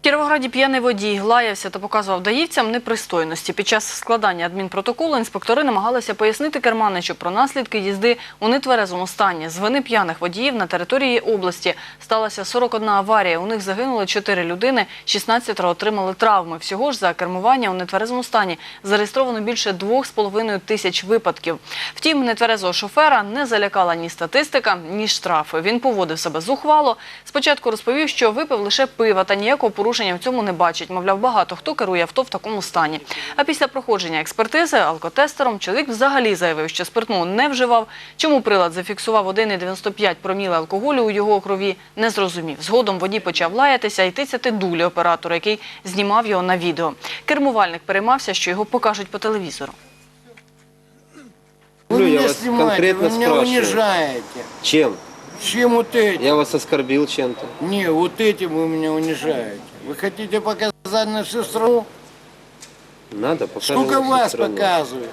Кіровограді п'яний водій лаявся та показував даївцям непристойності. Під час складання адмінпротоколу інспектори намагалися пояснити керманичу про наслідки їзди у нетверезому стані. З вини п'яних водіїв на території області сталася 41 аварія. У них загинули 4 людини, 16 отримали травми. Всього ж за кермування у нетверезому стані зареєстровано більше 2,5 тисяч випадків. Втім, нетверезого шофера не залякала ні статистика, ні штрафи. Він поводив себе зухвало. Спочатку розповів, що випив лише пива та ніякого порушення в цьому не бачить. Мовляв, багато хто керує авто в такому стані. А після проходження експертизи алкотестером чоловік взагалі заявив, що спиртного не вживав. Чому прилад зафіксував 1,95 проміли алкоголю у його крові, не зрозумів. Згодом водій почав лаятися і тицяти дулі оператора, який знімав його на відео. Кермувальник переймався, що його покажуть по телевізору. Вы меня снимаете, вы меня унижаете. Чем? Чем вот этим? Я вас оскорбил чем-то? Не, вот этим вы меня унижаете. Вы хотите показать на всю страну? Надо показывать Сколько всю вас страну. показывают?